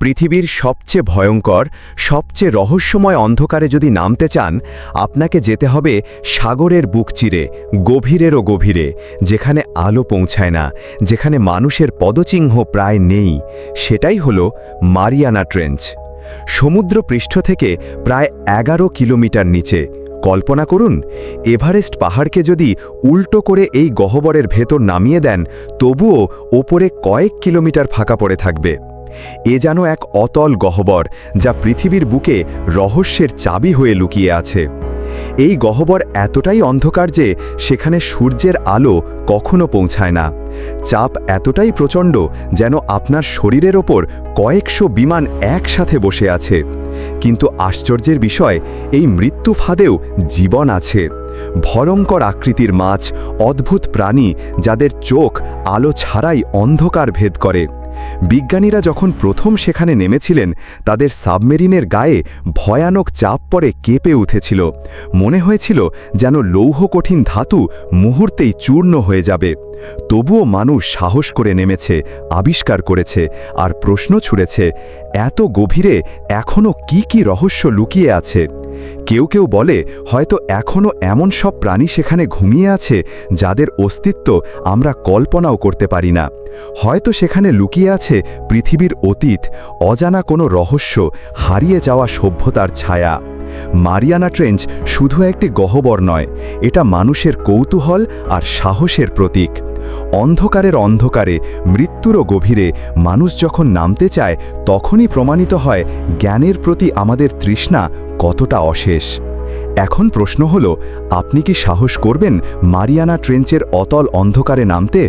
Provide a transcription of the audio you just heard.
পৃথিবীর সবচেয়ে ভয়ঙ্কর, সবচেয়ে রহস্যময় অন্ধকারে যদি নামতে চান, আপনাকে যেতে হবে সাগরের বুক চিরে, গভীরেরও গভীরে, যেখানে আলো পৌঁছায় না, যেখানে মানুষের পদচিহ্ন প্রায় নেই। সেটাই হলো মারিয়ানা ট্রেঞ্চ। সমুদ্র পৃষ্ঠ থেকে প্রায় এগারো কিলোমিটার নিচে। কল্পনা করুন, এভারেস্ট পাহাড়কে যদি উল্টো করে এই গহ্বরের ভেতর নামিয়ে দেন, তবুও ওপরে কয়েক কিলোমিটার ফাঁকা পড়ে থাকবে। এ যেন এক অতল গহ্বর যা পৃথিবীর বুকে রহস্যের চাবি হয়ে লুকিয়ে আছে। এই গহ্বর এতটাই অন্ধকার যে সেখানে সূর্যের আলো কখনো পৌঁছায় না। চাপ এতটাই প্রচণ্ড যেন আপনার শরীরের ওপর কয়েকশো বিমান একসাথে বসে আছে। কিন্তু আশ্চর্যের বিষয়, এই মৃত্যু ফাঁদেও জীবন আছে। ভয়ঙ্কর আকৃতির মাছ, অদ্ভুত প্রাণী যাদের চোখ আলো ছাড়াই অন্ধকার ভেদ করে। বিজ্ঞানীরা যখন প্রথম সেখানে নেমেছিলেন, তাদের সাবমেরিনের গায়ে ভয়ানক চাপ পড়ে কেঁপে উঠেছিল। মনে হয়েছিল যেন লৌহ কঠিন ধাতু মুহূর্তেই চূর্ণ হয়ে যাবে। তবুও মানুষ সাহস করে নেমেছে, আবিষ্কার করেছে আর প্রশ্ন ছুড়েছে, এত গভীরে এখনও কি কি রহস্য লুকিয়ে আছে? কেউ কেউ বলে, হয়তো এখনও এমন সব প্রাণী সেখানে ঘুমিয়ে আছে যাদের অস্তিত্ব আমরা কল্পনাও করতে পারি না। হয়তো সেখানে লুকিয়ে আছে পৃথিবীর অতীত, অজানা কোনো রহস্য, হারিয়ে যাওয়া সভ্যতার ছায়া। মারিয়ানা ট্রেঞ্চ শুধু একটি গহ্বর নয়, এটা মানুষের কৌতূহল আর সাহসের প্রতীক। অন্ধকারের অন্ধকারে মৃত্যুরও গভীরে মানুষ যখন নামতে চায়, তখনই প্রমাণিত হয় জ্ঞানের প্রতি আমাদের তৃষ্ণা কতটা অশেষ? এখন প্রশ্ন হল আপনি কি সাহস করবেন মারিয়ানা ট্রেঞ্চের অতল অন্ধকারে নামতে?